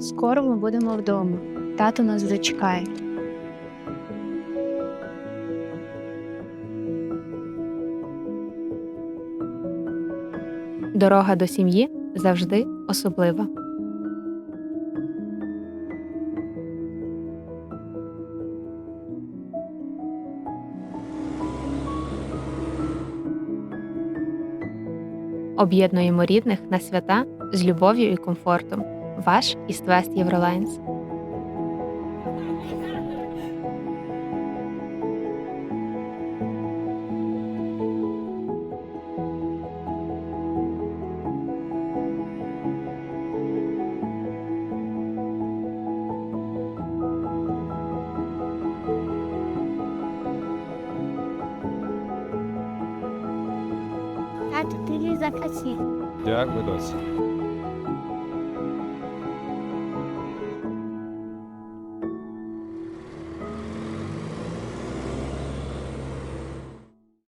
Скоро ми будемо вдома. Тато нас вже чекає. Дорога до сім'ї завжди особлива. Об'єднуємо рідних на свята з любов'ю і комфортом. Ваш East West Євролайнс. Ти. Дякую, досі.